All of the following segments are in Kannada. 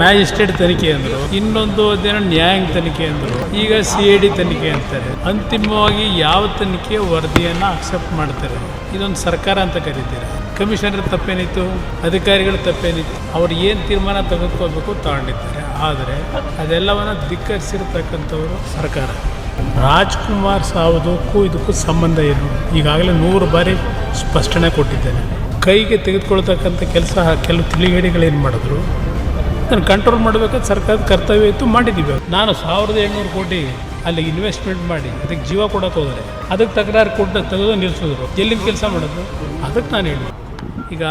ಮ್ಯಾಜಿಸ್ಟ್ರೇಟ್ ತನಿಖೆ ಅಂದರು, ಇನ್ನೊಂದು ಅದೇನೋ ನ್ಯಾಯಾಂಗ ತನಿಖೆ ಅಂದರು. ಈಗ ಸಿ ಐ ಡಿ ತನಿಖೆ ಅಂತಾರೆ. ಅಂತಿಮವಾಗಿ ಯಾವ ತನಿಖೆ ವರದಿಯನ್ನು ಅಕ್ಸೆಪ್ಟ್ ಮಾಡ್ತಾರೆ? ಇದೊಂದು ಸರ್ಕಾರ ಅಂತ ಕರೀತಾರೆ? ಕಮಿಷನರ್ ತಪ್ಪೇನಿತ್ತು? ಅಧಿಕಾರಿಗಳು ತಪ್ಪೇನಿತ್ತು? ಅವ್ರು ಏನು ತೀರ್ಮಾನ ತೆಗೆದುಕೋಬೇಕು ತಗೊಂಡಿದ್ದಾರೆ. ಆದರೆ ಅದೆಲ್ಲವನ್ನು ಧಿಕ್ಕರಿಸಿರ್ತಕ್ಕಂಥವರು ಸರ್ಕಾರ. ರಾಜ್ಕುಮಾರ್ ಸಾವುದಕ್ಕೂ ಇದಕ್ಕೂ ಸಂಬಂಧ ಏನು? ಈಗಾಗಲೇ ನೂರು ಬಾರಿ ಸ್ಪಷ್ಟನೆ ಕೊಟ್ಟಿದ್ದೇನೆ. ಕೈಗೆ ತೆಗೆದುಕೊಳ್ತಕ್ಕಂಥ ಕೆಲಸ, ಕೆಲವು ಏನು ಮಾಡಿದ್ರು? ಅದನ್ನು ಕಂಟ್ರೋಲ್ ಮಾಡಬೇಕಾದ ಸರ್ಕಾರದ ಕರ್ತವ್ಯ ಇತ್ತು, ಮಾಡಿದ್ದೀವಿ ನಾನು ಸಾವಿರದ ಏಳ್ನೂರು ಕೋಟಿ ಅಲ್ಲಿ ಇನ್ವೆಸ್ಟ್ಮೆಂಟ್ ಮಾಡಿ, ಅದಕ್ಕೆ ಜೀವ ಕೊಡೋಕೆ ಹೋದರೆ, ಅದಕ್ಕೆ ತಕರಾರು ಕೊಟ್ಟು ತೆಗೆದು ನಿಲ್ಲಿಸಿದ್ರು. ಎಲ್ಲಿಂದ ಕೆಲಸ ಮಾಡೋದು? ಅದಕ್ಕೆ ನಾನು ಹೇಳಿ ಈಗ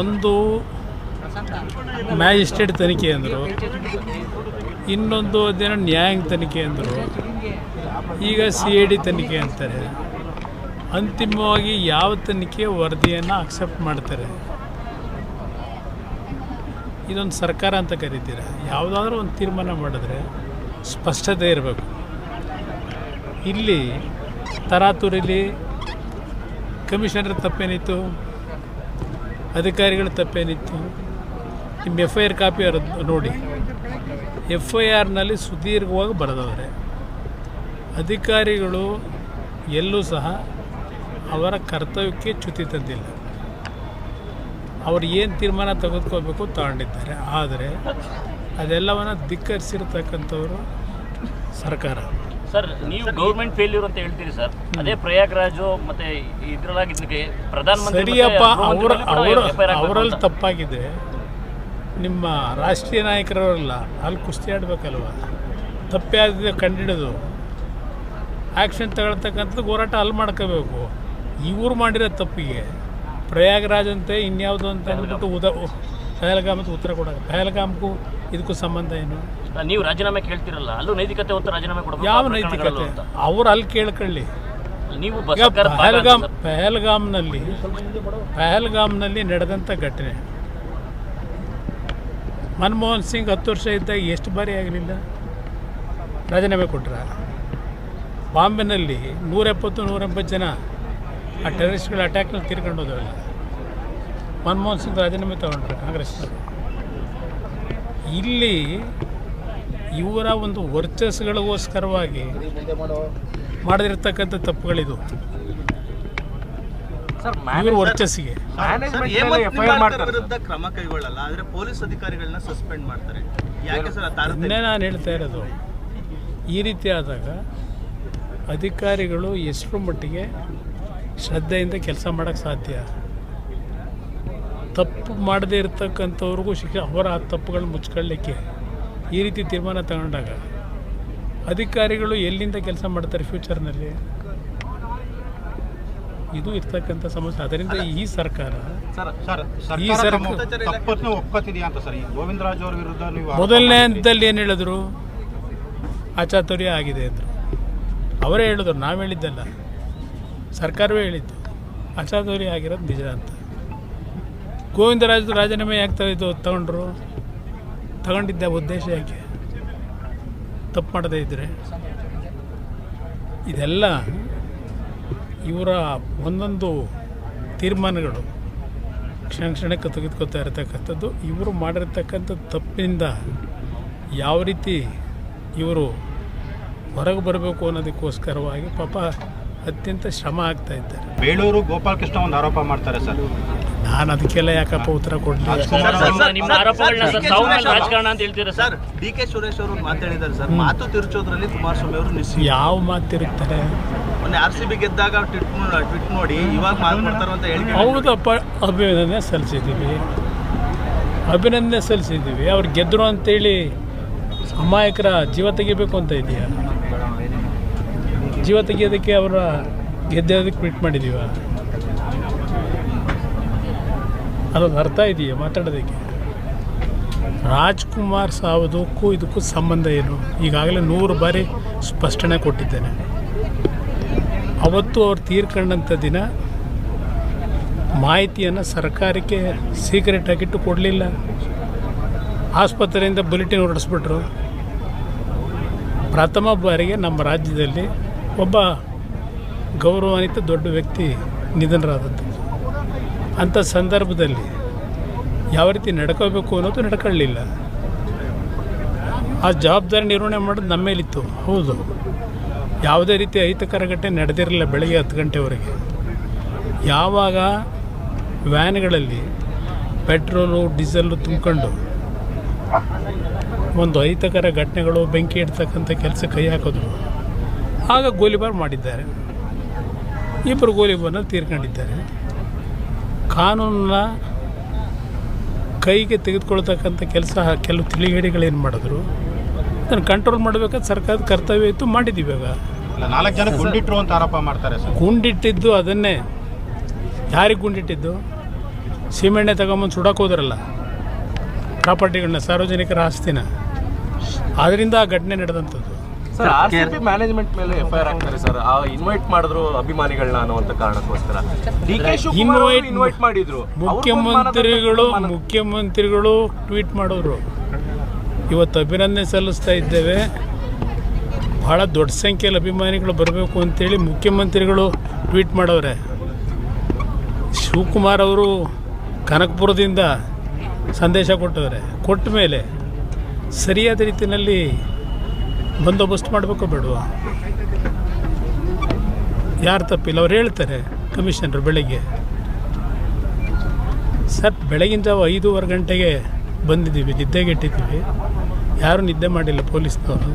ಒಂದು ಮ್ಯಾಜಿಸ್ಟ್ರೇಟ್ ತನಿಖೆ ಅಂದರು, ಇನ್ನೊಂದು ಅದೇನೋ ನ್ಯಾಯಾಂಗ ತನಿಖೆ ಅಂದರು, ಈಗ ಸಿ ಎ ಡಿ ತನಿಖೆ ಅಂತಾರೆ, ಅಂತಿಮವಾಗಿ ಯಾವ ತನಿಖೆ ವರದಿಯನ್ನು ಅಕ್ಸೆಪ್ಟ್ ಮಾಡ್ತಾರೆ? ಇದೊಂದು ಸರ್ಕಾರ ಅಂತ ಕರಿತೀರ? ಯಾವುದಾದ್ರೂ ಒಂದು ತೀರ್ಮಾನ ಮಾಡಿದ್ರೆ ಸ್ಪಷ್ಟತೆ ಇರಬೇಕು. ಇಲ್ಲಿ ತರಾತುರಿಲಿ ಕಮಿಷನರ್ ತಪ್ಪೇನಿತ್ತು, ಅಧಿಕಾರಿಗಳ ತಪ್ಪೇನಿತ್ತು ನಿಮ್ಮ ಎಫ್ ಐ ಆರ್ ಕಾಪಿ ನೋಡಿ. ಎಫ್ ಐ ಆರ್ನಲ್ಲಿ ಸುದೀರ್ಘವಾಗಿ ಬರೆದವ್ರೆ. ಅಧಿಕಾರಿಗಳು ಎಲ್ಲೂ ಸಹ ಅವರ ಕರ್ತವ್ಯಕ್ಕೆ ಚ್ಯುತಿ ತಂದಿಲ್ಲ. ಅವ್ರು ಏನು ತೀರ್ಮಾನ ತೆಗೆದುಕೋಬೇಕು ತಗೊಂಡಿದ್ದಾರೆ. ಆದರೆ ಅದೆಲ್ಲವನ್ನು ಧಿಕ್ಕರಿಸಿರ್ತಕ್ಕಂಥವರು ಸರ್ಕಾರ. ಸರ್ ನೀವು ಗೌರ್ಮೆಂಟ್ ಫೇಲ್ಯೂರ್ ಅಂತ ಹೇಳ್ತೀರಿ ಸರ್. ಅದೇ ಪ್ರಯಾಗ್ರಾಜು ಮತ್ತೆ ಇದ್ರೊಳಗೆ ಪ್ರಧಾನಮಂತ್ರಿ ಸರಿಯಪ್ಪ ಅವರ ಅವರಲ್ಲಿ ತಪ್ಪಾಗಿದೆ. ನಿಮ್ಮ ರಾಷ್ಟ್ರೀಯ ನಾಯಕರವರಲ್ಲ ಅಲ್ಲಿ ಕುಸ್ತಿ ಆಡಬೇಕಲ್ವ? ತಪ್ಪೇ ಆಗಿದೆ ಕಂಡಿಡಿದು. ಆ್ಯಕ್ಷನ್ ತಗೊಳ್ತಕ್ಕಂಥದ್ದು ಹೋರಾಟ ಅಲ್ಲಿ ಮಾಡ್ಕೋಬೇಕು. ಇವ್ರು ಮಾಡಿರೋ ತಪ್ಪಿಗೆ. ಪ್ರಯಾಗರಾಜ್ ಅಂತೆ ಇನ್ಯಾವುದು ಅಂತ ಅಂದ್ಬಿಟ್ಟು ಉದ ಪಹಲ್ಗಾಮ್ ಅಂತ ಉತ್ತರ ಕೊಡೋದು. ಪಹಲ್ಗಾಮ್ಗೂ ಇದಕ್ಕೂ ಸಂಬಂಧ ಏನು? ನೀವು ರಾಜೀನಾಮೆ ಕೇಳ್ತಿರಲ್ಲ ಅಲ್ಲೂ ನೈತಿಕತೆ ಉತ್ತರ ರಾಜೀನಾಮೆ ಕೊಡಬೇಕು ಯಾವ ನೈತಿಕತೆ? ಅಂತ. ಅವ್ರು ಅಲ್ಲಿ ಕೇಳ್ಕೊಳ್ಳಿ. ನೀವು ಪಹಲ್ಗಾಮ್ ಅಂತ. ಪಹಲ್ಗಾಮ್ನಲ್ಲಿ ಪಹಲ್ಗಾಮ್ನಲ್ಲಿ ನಡೆದಂಥ ಘಟನೆ. ಮನಮೋಹನ್ ಸಿಂಗ್ ಹತ್ತು ವರ್ಷ ಇದ್ದಾಗ ಎಷ್ಟು ಬಾರಿ ಆಗಲಿಲ್ಲ? ರಾಜೀನಾಮೆ ಕೊಟ್ರ? ಬಾಂಬೆನಲ್ಲಿ ನೂರೆಪ್ಪತ್ತು ನೂರೆಂಬತ್ತು ಜನ ಆ ಟೆರರಿಸ್ಟ್ಗಳ ಅಟ್ಯಾಕ್ನಲ್ಲಿ ತೀರ್ಕೊಂಡು ಹೋದವಲ್ಲ. ಮನಮೋಹನ್ ಸಿಂಗ್ ರಾಜೀನಾಮೆ ತಗೊಂಡ್ರು ಕಾಂಗ್ರೆಸ್. ಇಲ್ಲಿ ಇವರ ಒಂದು ವರ್ಚಸ್ಗಳಿಗೋಸ್ಕರವಾಗಿ ಮಾಡದಿರ್ತಕ್ಕಂಥ ತಪ್ಪುಗಳಿದು. ಇವ್ರ ವರ್ಚಸ್ಸಿಗೆ. ಕ್ರಮ ಕೈಗೊಳ್ಳಲ್ಲ ಆದರೆ ಪೊಲೀಸ್ ಅಧಿಕಾರಿಗಳನ್ನ ಸಸ್ಪೆಂಡ್ ಮಾಡ್ತಾರೆ. ಯಾಕೆ ನಾನು ಹೇಳ್ತಾ ಇರೋದು ಈ ರೀತಿ ಆದಾಗ ಅಧಿಕಾರಿಗಳು ಎಷ್ಟರ ಮಟ್ಟಿಗೆ ಶ್ರದ್ಧೆಯಿಂದ ಕೆಲಸ ಮಾಡೋಕ್ಕೆ ಸಾಧ್ಯ? ತಪ್ಪು ಮಾಡದೇ ಇರತಕ್ಕಂಥವ್ರಿಗೂ ಶಿಕ್ಷೆ ಅವರ ಆ ತಪ್ಪುಗಳನ್ನ ಮುಚ್ಕೊಳ್ಳಿಕ್ಕೆ ಈ ರೀತಿ ತೀರ್ಮಾನ ತಗೊಂಡಾಗ ಅಧಿಕಾರಿಗಳು ಎಲ್ಲಿಂದ ಕೆಲಸ ಮಾಡ್ತಾರೆ ಫ್ಯೂಚರ್ನಲ್ಲಿ? ಇದು ಇರ್ತಕ್ಕಂಥ ಸಮಸ್ಯೆ. ಅದರಿಂದ ಈ ಸರ್ಕಾರ ಸರ್ ಸರ್ ಈ ಸರ್ಕಾರ ಮೊದಲನೇ ಹಂತದಲ್ಲಿ ಏನು ಹೇಳಿದ್ರು? ಆಚಾತುರ್ಯ ಆಗಿದೆ ಅಂದರು. ಅವರೇ ಹೇಳಿದ್ರು ನಾವು ಹೇಳಿದ್ದಲ್ಲ. ಸರ್ಕಾರವೇ ಹೇಳಿದ್ದು. ಆಚಾತುರ್ಯ ಆಗಿರೋದು ನಿಜ ಅಂತ. ಗೋವಿಂದರಾಜ್ ರಾಜೀನಾಮೆ ಯಾಕೆ ಇದು ತಗೊಂಡ್ರು? ತಗೊಂಡಿದ್ದ ಉದ್ದೇಶ ಯಾಕೆ? ತಪ್ಪು ಮಾಡದೇ ಇದ್ದರೆ. ಇದೆಲ್ಲ ಇವರ ಒಂದೊಂದು ತೀರ್ಮಾನಗಳು ಕ್ಷಣ ಕ್ಷಣಕ್ಕೆ ತೆಗೆದುಕೊತಾ ಇರತಕ್ಕಂಥದ್ದು. ಇವರು ಮಾಡಿರ್ತಕ್ಕಂಥ ತಪ್ಪಿನಿಂದ ಯಾವ ರೀತಿ ಇವರು ಹೊರಗೆ ಬರಬೇಕು ಅನ್ನೋದಕ್ಕೋಸ್ಕರವಾಗಿ ಪಾಪ ಅತ್ಯಂತ ಶ್ರಮ ಆಗ್ತಾ ಇದ್ದಾರೆ. ಬೇಳೂರು ಗೋಪಾಲಕೃಷ್ಣ ಒಂದು ಆರೋಪ ಮಾಡ್ತಾರೆ ಸರ್. ನಾನು ಅದಕ್ಕೆಲ್ಲ ಯಾಕಪ್ಪ ಉತ್ತರ ಅವರು- ನಿಮ್ಮ ಸರ್, ಆರೋಪಗಳನ್ನ ಸರ್, ತಾವು ಮೇಲೆ ರಾಜಕಾರಣ ಅಂತ ಹೇಳ್ತೀರಾ ಸರ್? ಡಿ ಕೆ ಸುರೇಶ್ ಅವರು ಮಾತಾಡಿದ್ದಾರೆ ಸರ್. ಮಾತು ತಿರುಚೋದ್ರಲ್ಲಿ ಕುಮಾರಸ್ವಾಮಿ ಅವರು ನಿಶ್ಚಿತ ಯಾವ ಮಾತಿರುತ್ತಾರೆ ಮೊನ್ನೆ ಆರ್ ಸಿ ಬಿ ಗೆದ್ದಾಗ ಟ್ವಿಟ್ ಟ್ವಿಟ್ ನೋಡಿ ಇವಾಗ ಮಾತನಾಡ್ತಾರೋ ಅಂತ ಹೇಳಿ ಹೌದಪ್ಪ ಅಭಿನಂದನೆ ಸಲ್ಲಿಸಿದ್ದೀವಿ. ಅಭಿನಂದನೆ ಸಲ್ಲಿಸಿದ್ದೀವಿ. ಅವ್ರು ಗೆದ್ದರು ಅಂತೇಳಿ ಅಮಾಯಕರ ಜೀವ ತೆಗಿಬೇಕು ಅಂತ ಇದೆಯಾ? ಜೀವ ತೆಗಿಯೋದಕ್ಕೆ ಅವರ ಗೆದ್ದೋದಕ್ಕೆ ಟ್ವೀಟ್ ಮಾಡಿದ್ದೀವ ಅದೊಂದು ಅರ್ಥ ಇದೆಯಾ ಮಾತಾಡೋದಕ್ಕೆ? ರಾಜ್ಕುಮಾರ್ ಸಾವುದಕ್ಕೂ ಇದಕ್ಕೂ ಸಂಬಂಧ ಏನು? ಈಗಾಗಲೇ ನೂರು ಬಾರಿ ಸ್ಪಷ್ಟನೆ ಕೊಟ್ಟಿದ್ದೇನೆ. ಅವತ್ತು ಅವ್ರು ತೀರ್ಕೊಂಡಂಥ ದಿನ ಮಾಹಿತಿಯನ್ನು ಸರ್ಕಾರಕ್ಕೆ ಸೀಕ್ರೆಟ್ ಆಗಿಟ್ಟು ಕೊಡಲಿಲ್ಲ. ಆಸ್ಪತ್ರೆಯಿಂದ ಬುಲೆಟಿನ್ ಹೊರಡಿಸ್ಬಿಟ್ರು. ಪ್ರಥಮ ಬಾರಿಗೆ ನಮ್ಮ ರಾಜ್ಯದಲ್ಲಿ ಒಬ್ಬ ಗೌರವಾನ್ವಿತ ದೊಡ್ಡ ವ್ಯಕ್ತಿ ನಿಧನರಾದದ್ದು. ಅಂಥ ಸಂದರ್ಭದಲ್ಲಿ ಯಾವ ರೀತಿ ನಡ್ಕೋಬೇಕು ಅನ್ನೋದು ನಡ್ಕೊಳ್ಳಲಿಲ್ಲ ಆ ಜವಾಬ್ದಾರಿ ನಿರ್ವಹಣೆ ಮಾಡೋದು ನಮ್ಮ ಮೇಲಿತ್ತು. ಹೌದು. ಯಾವುದೇ ರೀತಿ ಅಹಿತಕರ ಘಟನೆ ನಡೆದಿರಲಿಲ್ಲ ಬೆಳಗ್ಗೆ ಹತ್ತು ಗಂಟೆವರೆಗೆ. ಯಾವಾಗ ವ್ಯಾನ್ಗಳಲ್ಲಿ ಪೆಟ್ರೋಲು, ಡೀಸೆಲ್ಲು ತುಂಬಿಕೊಂಡು ಒಂದು ಅಹಿತಕರ ಘಟನೆಗಳು ಬೆಂಕಿ ಇಡ್ತಕ್ಕಂಥ ಕೆಲಸ ಕೈ ಹಾಕಿದ್ರು. ಆಗ ಗೋಲಿಬಾರ್ ಮಾಡಿದ್ದಾರೆ. ಇಬ್ಬರು ಗೋಲಿಬಾರ್ನ ತೀರ್ಕೊಂಡಿದ್ದಾರೆ. ಕಾನೂನನ್ನ ಕೈಗೆ ತೆಗೆದುಕೊಳ್ತಕ್ಕಂಥ ಕೆಲಸ ಕೆಲವು ತಿಳಿಗೇಡಿಗಳೇನು ಮಾಡಿದ್ರು ಅದನ್ನು ಕಂಟ್ರೋಲ್ ಮಾಡಬೇಕಾದ ಸರ್ಕಾರದ ಕರ್ತವ್ಯ ಇತ್ತು ಮಾಡಿದ್ದೀವಿ ಇವಾಗ ನಾಲ್ಕು ಜನ ಗುಂಡಿಟ್ಟರು ಅಂತ ಆರೋಪ ಮಾಡ್ತಾರೆ ಸರ್. ಗುಂಡಿಟ್ಟಿದ್ದು ಅದನ್ನೇ. ಯಾರಿಗೆ ಗುಂಡಿಟ್ಟಿದ್ದು? ಸೀಮೆಣ್ಣೆ ತಗೊಂಬಂದು ಸುಡಕ್ಕೆ ಹೋದ್ರಲ್ಲ ಪ್ರಾಪರ್ಟಿಗಳನ್ನ ಸಾರ್ವಜನಿಕರ ಆಸ್ತಿನ. ಅದರಿಂದ ಆ ಘಟನೆ ನಡೆದಂಥದ್ದು. ಸರ್ ಆರ್ ಸಿ ಮ್ಯಾನೇಜ್ಮೆಂಟ್ ಮೇಲೆ ಎಫ್ ಐ ಆರ್ ಆಗ್ತಾರೆ ಸರ್ ಆ ಇನ್ವೈಟ್ ಮಾಡಿದ್ರು ಅಭಿಮಾನಿಗಳನ್ನ ಅನ್ನುವಂತ ಕಾರಣಕ್ಕೋಸ್ಕರ. ಡಿ ಕೆ ಇನ್ವೈಟ್ ಇನ್ವೈಟ್ ಮಾಡಿದ್ರು. ಮುಖ್ಯಮಂತ್ರಿಗಳು ಮುಖ್ಯಮಂತ್ರಿಗಳು ಟ್ವೀಟ್ ಮಾಡೋರು. ಇವತ್ತು ಅಭಿನಂದನೆ ಸಲ್ಲಿಸ್ತಾ ಇದ್ದೇವೆ. ಭಾಳ ದೊಡ್ಡ ಸಂಖ್ಯೆಯಲ್ಲಿ ಅಭಿಮಾನಿಗಳು ಬರಬೇಕು ಅಂತೇಳಿ ಮುಖ್ಯಮಂತ್ರಿಗಳು ಟ್ವೀಟ್ ಮಾಡವ್ರೆ. ಶಿವಕುಮಾರ್ ಅವರು ಕನಕಪುರದಿಂದ ಸಂದೇಶ ಕೊಟ್ಟವ್ರೆ. ಕೊಟ್ಟ ಮೇಲೆ ಸರಿಯಾದ ರೀತಿಯಲ್ಲಿ ಬಂದೋಬಸ್ತ್ ಮಾಡಬೇಕು ಬೇಡವಾ? ಯಾರು ತಪ್ಪಿಲ್ಲ, ಅವ್ರು ಹೇಳ್ತಾರೆ ಕಮಿಷನರ್ ಬೆಳಗ್ಗೆ. ಸರ್ ಬೆಳಗಿನ ಜಾವ ಐದೂವರೆ ಗಂಟೆಗೆ ಬಂದಿದ್ದೀವಿ ನಿದ್ದೆಗೆಟ್ಟಿದ್ದೀವಿ ಯಾರೂ ನಿದ್ದೆ ಮಾಡಿಲ್ಲ ಪೊಲೀಸ್ನವರು.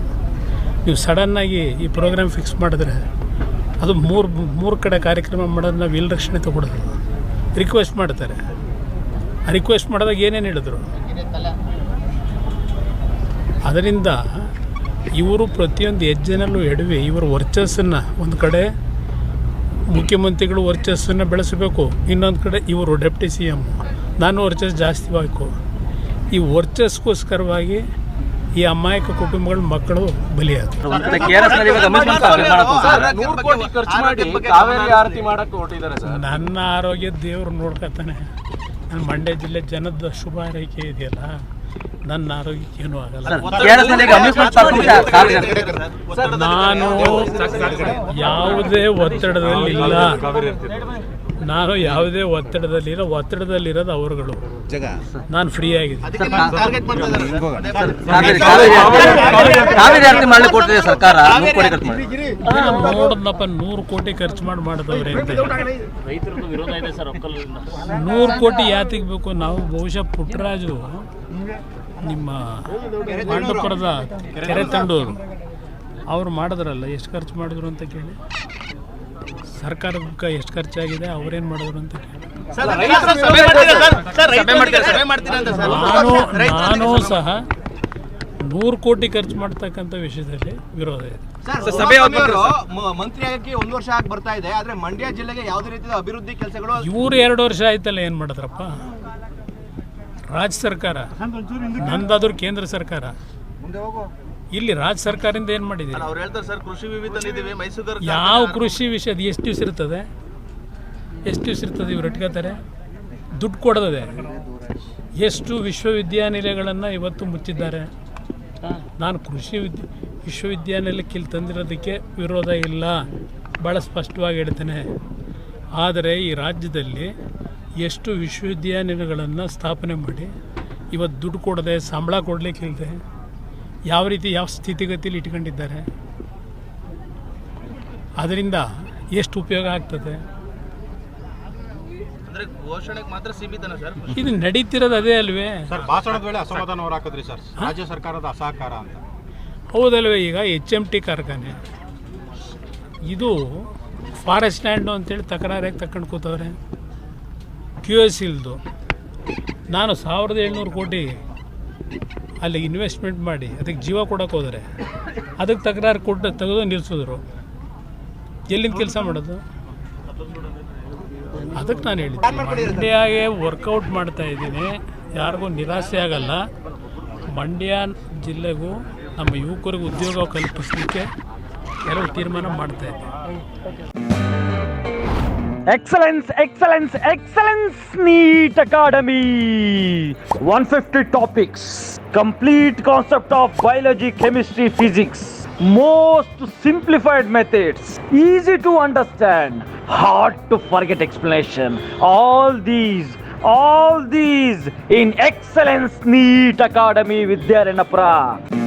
ನೀವು ಸಡನ್ನಾಗಿ ಈ ಪ್ರೋಗ್ರಾಮ್ ಫಿಕ್ಸ್ ಮಾಡಿದ್ರೆ ಅದು ಮೂರು ಮೂರು ಕಡೆ ಕಾರ್ಯಕ್ರಮ ಮಾಡೋದು ನಾವು ಇಲ್ಲಿ ರಕ್ಷಣೆ ರಿಕ್ವೆಸ್ಟ್ ಮಾಡ್ತಾರೆ. ಆ ರಿಕ್ವೆಸ್ಟ್ ಮಾಡಿದಾಗ ಏನೇನು ಹೇಳಿದ್ರು? ಅದರಿಂದ ಇವರು ಪ್ರತಿಯೊಂದು ಹೆಜ್ಜೆನಲ್ಲೂ ಎಡವಿ ಇವರ ವರ್ಚಸ್ಸನ್ನು ಒಂದು ಕಡೆ ಮುಖ್ಯಮಂತ್ರಿಗಳು ವರ್ಚಸ್ಸನ್ನು ಬೆಳೆಸಬೇಕು ಇನ್ನೊಂದು ಕಡೆ ಇವರು ಡೆಪ್ಟಿ ಸಿ ಎಂ ನಾನು ವರ್ಚಸ್ ಜಾಸ್ತಿ ಬೇಕು ಈ ವರ್ಚಸ್ಗೋಸ್ಕರವಾಗಿ ಈ ಅಮಾಯಕ ಕುಟುಂಬಗಳ ಮಕ್ಕಳು ಬಲಿಯಾದರು. ಸರ್ ನನ್ನ ಆರೋಗ್ಯ ದೇವ್ರು ನೋಡ್ಕೊತಾನೆ. ನನ್ನ ಮಂಡ್ಯ ಜಿಲ್ಲೆ ಜನದ ಶುಭ ಹಾರೈಕೆ ಇದೆಯಲ್ಲ. ನನ್ನ ಆರೋಗ್ಯಕ್ಕೆ ಏನೂ ಆಗಲ್ಲ ನಾನು ಯಾವುದೇ ಒತ್ತಡದಲ್ಲಿ ಇಲ್ಲ. ನಾನು ಯಾವುದೇ ಒತ್ತಡದಲ್ಲಿರೋ ಒತ್ತಡದಲ್ಲಿರೋದು ಅವರುಗಳು. ನಾನು ಫ್ರೀ ಆಗಿದ್ದೀನಿ. ಸರ್ಕಾರ. ನೂರು ಕೋಟಿ ಖರ್ಚು ಮಾಡಿ. ಏನೋ ನೋಡಿದ್ನಪ್ಪ ನೂರು ಕೋಟಿ ಖರ್ಚು ಮಾಡಿ ಮಾಡಿದವ್ರೆ ಅಂತ. ವಿರೋಧ ಇದೆ ಸರ್ ಒಕ್ಕಲಿಂದ ನೂರು ಕೋಟಿ ಯಾತಿಗೆ ಬೇಕು ನಾವು ಬಹುಶಃ ಪುಟ್ಟರಾಜು ನಿಮ್ಮ ಪಾಂಡವಪುರದ ಕೆರೆ ತಂಡೂರು. ಅವ್ರು ಮಾಡಿದ್ರಲ್ಲ ಎಷ್ಟು ಖರ್ಚು ಮಾಡಿದ್ರು ಅಂತ ಕೇಳಿ. ಸರ್ಕಾರಕ್ಕೆ ಎಷ್ಟು ಖರ್ಚಾಗಿದೆ ಅವ್ರೇನು ಮಾಡಿದ್ರು ಅಂತ ಕೇಳಿ. ಸರ್, ರೈತರ ಸಭೆ ಮಾಡ್ತೀರಾ ಸರ್? ಸರ್, ರೈತರಿಗೆ ಸಭೆ ಮಾಡ್ತೀರಾ? ಅಂತ ಸರ್? ನಾನು ನಾನು ಸಹ ನೂರು ಕೋಟಿ ಖರ್ಚು ಮಾಡ್ತಕ್ಕಂಥ ವಿಷಯದಲ್ಲಿ ವಿರೋಧ ಇದೆ. ಮಂತ್ರಿ ಆಗಕ್ಕೆ ಒಂದು ವರ್ಷ ಆಗಿ ಬರ್ತಾ ಇದೆ ಆದ್ರೆ ಮಂಡ್ಯ ಜಿಲ್ಲೆಗೆ ಯಾವುದೇ ರೀತಿಯ ಅಭಿವೃದ್ಧಿ ಕೆಲಸಗಳು ಇವ್ರು ಎರಡು ವರ್ಷ ಆಯ್ತಲ್ಲ ಏನು ಮಾಡಿದ್ರಪ್ಪ? ರಾಜ್ಯ ಸರ್ಕಾರ ನಂದಾದ್ರೂ ಕೇಂದ್ರ ಸರ್ಕಾರ. ಇಲ್ಲಿ ರಾಜ್ಯ ಸರ್ಕಾರದಿಂದ ಏನು ಮಾಡಿದ್ದೀರಿ? ಮೈಸೂರು ಯಾವ ಕೃಷಿ ವಿಷಯ ಅದು ಎಷ್ಟು ದಿವಸ ಇರ್ತದೆ? ಎಷ್ಟು ದಿವಸ ಇರ್ತದೆ ಇವ್ರು ಇಟ್ಕೋತಾರೆ ದುಡ್ಡು ಕೊಡದೆ ಎಷ್ಟು ವಿಶ್ವವಿದ್ಯಾನಿಲಯಗಳನ್ನು ಇವತ್ತು ಮುಚ್ಚಿದ್ದಾರೆ? ನಾನು ಕೃಷಿ ವಿದ್ಯ ವಿಶ್ವವಿದ್ಯಾನಿಲಯಕ್ಕೆ ಇಲ್ಲಿ ತಂದಿರೋದಕ್ಕೆ ವಿರೋಧ ಇಲ್ಲ. ಭಾಳ ಸ್ಪಷ್ಟವಾಗಿ ಹೇಳ್ತೇನೆ. ಆದರೆ ಈ ರಾಜ್ಯದಲ್ಲಿ ಎಷ್ಟು ವಿಶ್ವವಿದ್ಯಾನಿಲಯಗಳನ್ನು ಸ್ಥಾಪನೆ ಮಾಡಿ ಇವತ್ತು ದುಡ್ಡು ಕೊಡದೆ ಸಂಬಳ ಕೊಡಲಿಕ್ಕಿಲ್ಲದೆ ಯಾವ ರೀತಿ ಯಾವ ಸ್ಥಿತಿಗತಿಲಿ ಇಟ್ಕೊಂಡಿದ್ದಾರೆ ಅದರಿಂದ ಎಷ್ಟು ಉಪಯೋಗ ಆಗ್ತದೆ? ಅಂದ್ರೆ ಘೋಷಣೆಗೆ ಮಾತ್ರ ಸೀಮಿತನ ಸರ್? ಇದು ನಡೀತಿರೋದು ಅದೇ ಅಲ್ವೇ? ಸರ್ ಭಾಷಣದ ವೇಳೆ ಅಸಮಾಧಾನ ಹೊರ ಹಾಕಿದ್ರಿ ಸರ್ ರಾಜ್ಯ ಸರ್ಕಾರದ ಅಸಹಕಾರ ಅಂತ. ಹೌದಲ್ವೇ ಈಗ ಎಚ್ ಎಂ ಟಿ ಕಾರ್ಖಾನೆ. ಇದು ಫಾರೆಸ್ಟ್ ಲ್ಯಾಂಡು ಅಂತೇಳಿ ತಕರಾರಾಗಿ ತಕೊಂಡು ಕೂತವ್ರೆ. Q S ಇಲ್ದು. ನಾನು ಸಾವಿರದ ಏಳ್ನೂರು ಕೋಟಿ ಅಲ್ಲಿ ಇನ್ವೆಸ್ಟ್ಮೆಂಟ್ ಮಾಡಿ, ಅದಕ್ಕೆ ಜೀವ ಕೊಡೋಕೆ ಹೋದರೆ, ಅದಕ್ಕೆ ತಕರಾರು ಕೊಟ್ಟು ತೆಗೆದು ನಿಲ್ಲಿಸಿದ್ರು. ಎಲ್ಲಿಂದ ಕೆಲಸ ಮಾಡೋದು? ಅದಕ್ಕೆ ನಾನು ಹೇಳಿದ್ದೆ. ಮಂಡ್ಯಾಗೆ ವರ್ಕೌಟ್ ಮಾಡ್ತಾ ಇದ್ದೀನಿ. ಯಾರಿಗೂ ನಿರಾಸೆ ಆಗಲ್ಲ. ಮಂಡ್ಯ ಜಿಲ್ಲೆಗೂ ನಮ್ಮ ಯುವಕರಿಗೂ ಉದ್ಯೋಗ ಕಲ್ಪಿಸಲಿಕ್ಕೆ ಕೆಲವು ತೀರ್ಮಾನ ಮಾಡ್ತಾ ಇದ್ದೀನಿ. Excellence, excellence, excellence, NEET Academy. 150 topics. Complete concept of biology, chemistry, physics. Most simplified methods. Easy to understand. Hard to forget explanation. All these, all these in Excellence NEET Academy with Dharana Pra.